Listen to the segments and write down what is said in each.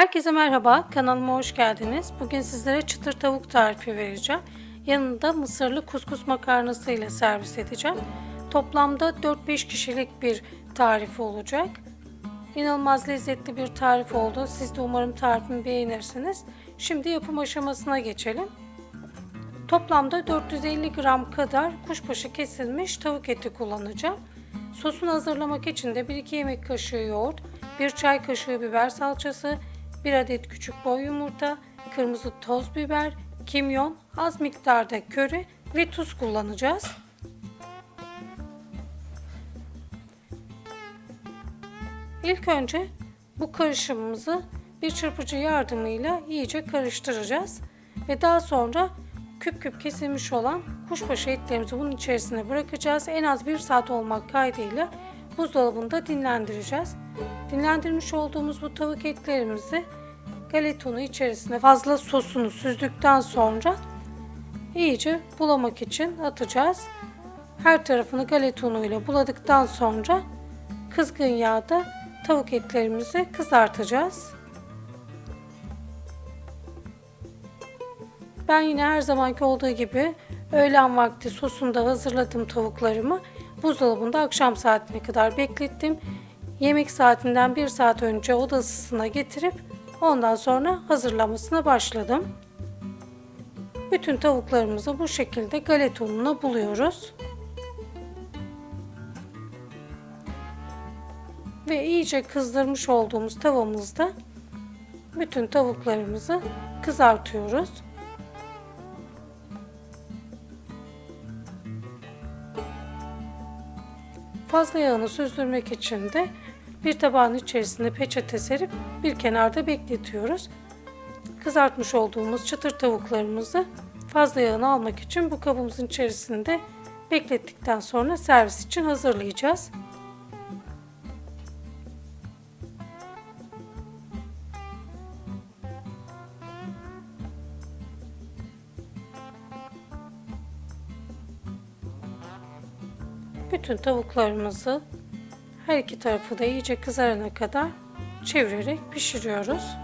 Herkese merhaba, kanalıma hoş geldiniz. Bugün sizlere çıtır tavuk tarifi vereceğim. Yanında mısırlı kuskus makarnası ile servis edeceğim. Toplamda 4-5 kişilik bir tarif olacak. İnanılmaz lezzetli bir tarif oldu. Siz de umarım tarifimi beğenirsiniz. Şimdi yapım aşamasına geçelim. Toplamda 450 gram kadar kuşbaşı kesilmiş tavuk eti kullanacağım. Sosunu hazırlamak için de 1-2 yemek kaşığı yoğurt, 1 çay kaşığı biber salçası, 1 adet küçük boy yumurta, kırmızı toz biber, kimyon, az miktarda köri ve tuz kullanacağız. İlk önce bu karışımımızı bir çırpıcı yardımıyla iyice karıştıracağız ve daha sonra küp küp kesilmiş olan kuşbaşı etlerimizi bunun içerisine bırakacağız. En az bir saat olmak kaydıyla buzdolabında dinlendireceğiz. Dinlendirmiş olduğumuz bu tavuk etlerimizi galetonu içerisine fazla sosunu süzdükten sonra iyice bulamak için atacağız. Her tarafını galetonu ile buladıktan sonra kızgın yağda tavuk etlerimizi kızartacağız. Ben yine her zamanki olduğu gibi öğlen vakti sosunda hazırladım tavuklarımı. Buzdolabında akşam saatine kadar beklettim. Yemek saatinden bir saat önce oda ısısına getirip ondan sonra hazırlamasına başladım. Bütün tavuklarımızı bu şekilde galet ununa buluyoruz. Ve iyice kızdırmış olduğumuz tavamızda bütün tavuklarımızı kızartıyoruz. Fazla yağını süzdürmek için de bir tabağın içerisinde peçete serip bir kenarda bekletiyoruz. Kızartmış olduğumuz çıtır tavuklarımızı fazla yağını almak için bu kabımızın içerisinde beklettikten sonra servis için hazırlayacağız. Bütün tavuklarımızı her iki tarafı da iyice kızarana kadar çevirerek pişiriyoruz.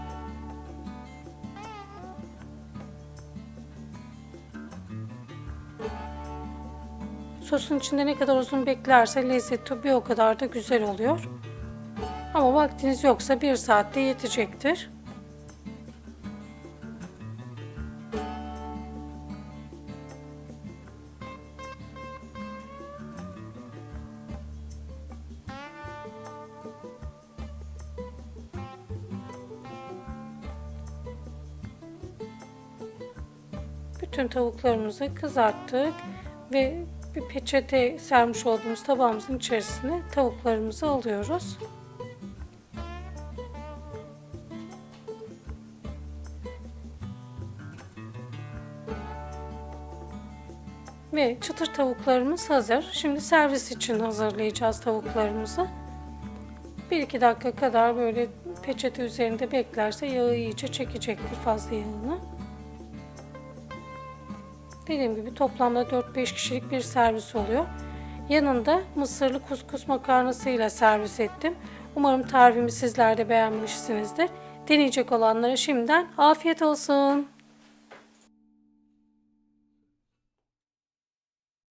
Sosun içinde ne kadar uzun beklerse lezzeti bir o kadar da güzel oluyor. Ama vaktiniz yoksa bir saatte yetecektir. Bütün tavuklarımızı kızarttık ve bir peçete sermiş olduğumuz tabağımızın içerisine tavuklarımızı alıyoruz. Ve çıtır tavuklarımız hazır. Şimdi servis için hazırlayacağız tavuklarımızı. 1-2 dakika kadar böyle peçete üzerinde beklerse yağı iyice çekecektir fazla yağını. Dediğim gibi toplamda 4-5 kişilik bir servis oluyor. Yanında mısırlı kuskus makarnasıyla servis ettim. Umarım tarifimi sizler de beğenmişsinizdir. Deneyecek olanlara şimdiden afiyet olsun.